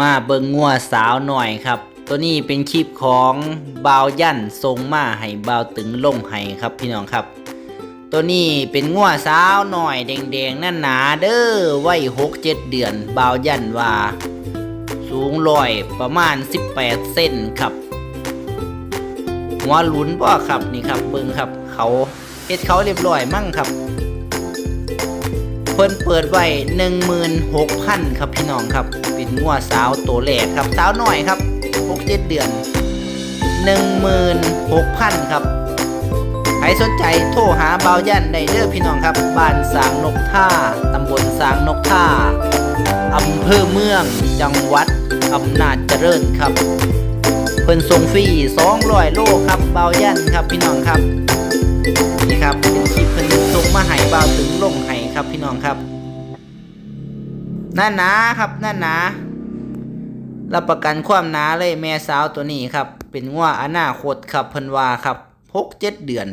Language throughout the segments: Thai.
มาเบิงงัวสาวหน่อยครับ ตัวนี้เป็นคลิปของบาวยันทรงมาให้บาวตึงลงให้ครับพี่น้องครับ ตัวนี้เป็นงัวสาวหน่อยแดงๆนั่นหนาเด้อไว้หกเจ็ดเดือน บาวยันว่า สูงลอยประมาณ 18 เส้นครับ หัวหลุนบ่ครับนี่ครับเบิงครับ เขาเฮ็ดเขาเรียบร้อยมั่งครับ เพิ่นเปิดไว้16,000ครับพี่น้องครับ เป็นงัวสาวตัวแรกครับ สาวหน้อยครับ6-7เดือน 16,000ครับใครสนใจโทรหาเบายันได้เด้อพี่น้องครับ บ้านสางนกท่าตำบลสางนกท่าอำเภอเมือง จังหวัดอำนาจเจริญครับ เพิ่นส่งฟรี200โลครับเบายันครับพี่น้องครับ ครับพี่น้องครับนั่นหนาครับนั่นหนารับประกันความหนาเลยแม่สาวตัวนี้ครับ เป็นงัวอนาคตครับพิ่นวาครับหกเจ็ดเดือน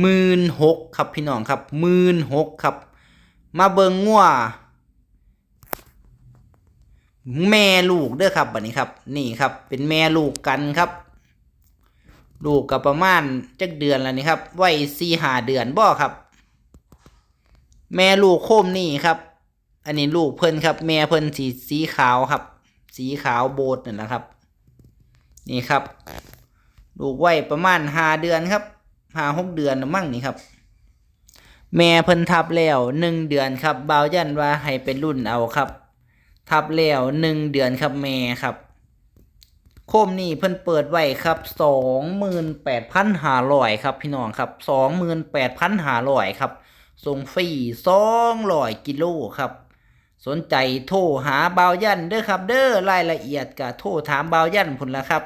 หมื่นหกครับพี่น้องครับหมื่นหกครับ มาเบิงงัวแม่ลูกเด้อครับบัดนี้ครับ นี่ครับ เป็นแม่ลูกกันครับ ลูกกับประมาณจักเดือนแล้วนี่ครับไว้สี่หาเดือนบ่ครับ แม่ลูกโคมนี่ครับ อันนี้ลูกเพิ่นครับ แม่เพิ่นสีสีขาวครับ สีขาวโบดนั่นนะครับ นี่ครับ ลูกไว้ประมาณหาเดือนครับหาหกเดือนมั่งนี่ครับ แม่เพิ่นทับแล้วหนึ่งเดือนครับเบายันว่าให้เป็นรุ่นเอาครับ ทับแล้วหนึ่งเดือนครับแม่ครับ โคมนี่เพิ่นเปิดไว้ครับสองหมื่นแปดพันห้าร้อยครับ พี่น้องครับสองหมื่นแปดพันห้าร้อยครับ ส่งฟรีสองร้อยกิโลครับ สนใจโทรหาบ่าวยันเด้อครับ เด้อรายละเอียดก็โทรถามบ่าวยันพุ่นละครับ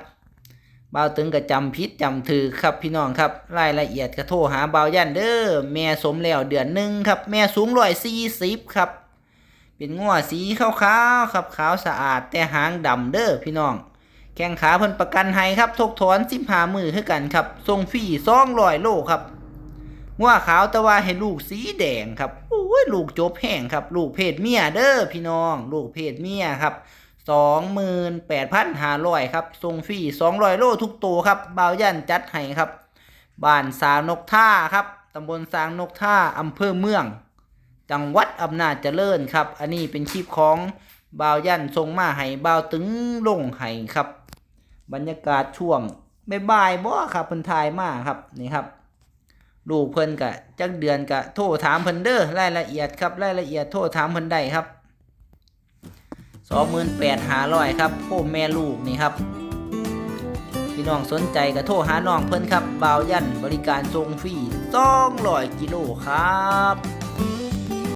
บ่าวตึงก็จำพิษจำถือครับพี่น้องครับ รายละเอียดก็โทรหาบ่าวยันเด้อแม่สมแล้วเดือนหนึ่งครับ แม่สูงร้อยสี่สิบครับ เป็นงัวสีขาวๆครับขาวสะอาดแต่หางดำเด้อพี่น้องแข้งขาเพิ่นประกันให้ครับทกถอนสิบหามือคือกันครับทรงฟรีสองร้อยโลครับ ว่าขาวแต่ว่าให้ลูกสีแดงครับโอ้ยลูกจบแห้งครับ ลูกเพศเมียเด้อพี่น้อง ลูกเพศเมียครับสองหมื่นแปดพันห้าร้อยครับทรงฟรีสองร้อยโลทุกตัวครับบ่าวยันจัดให้ครับบ้านสาวนกท่าครับตำบลสางนกท่าอำเภอเมือง จังหวัดอำนาจเจริญครับ อันนี้เป็นคลิปของบ่าวยันทรงมาให้บ่าวตึงลงให้ครับ บรรยากาศช่วงบ่ายบ่ครับเพิ่นถ่ายมาครับนี่ครับ ลูกเพิ่นกะจักเดือนกะโทรถามเพิ่นเด้อรายละเอียดครับรายละเอียดโทรถามเพิ่นได้ครับสองหมื่นแปดหาร้อยครับพ่อแม่ลูกนี่ครับ พี่น้องสนใจก็โทรหาน้องเพิ่นครับ บ่าวยันบริการทรงฟรีซองลอยกิโลครับ